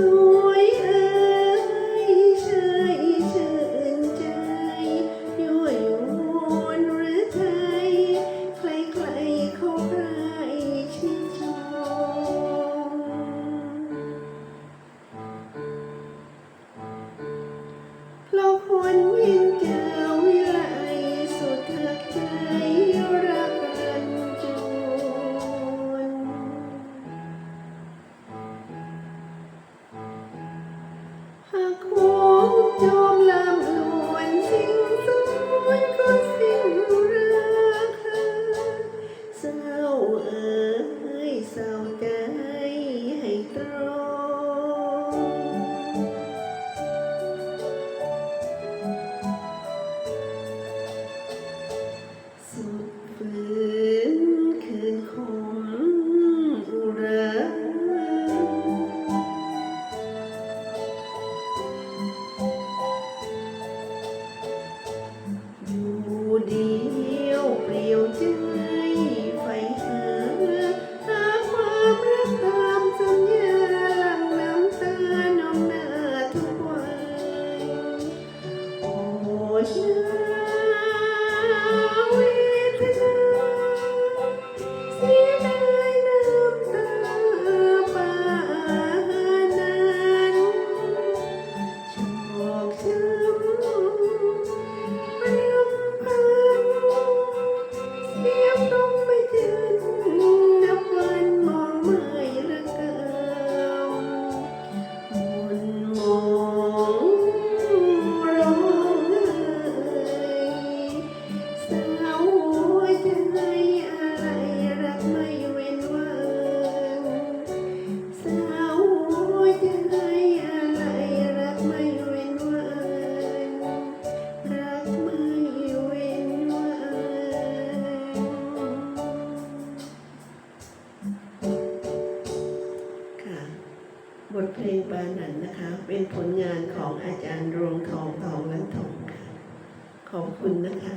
สวยเอ้ยเชยชื่ใจยั่ยวนรือไยใครใครเขาใครชื่นชมเราควรยินเจ้า หากหวงจอ Lord บทเพลงบานันนะคะ เป็นผลงานของอาจารย์รวงทองทองลันทองค่ะขอบคุณนะคะ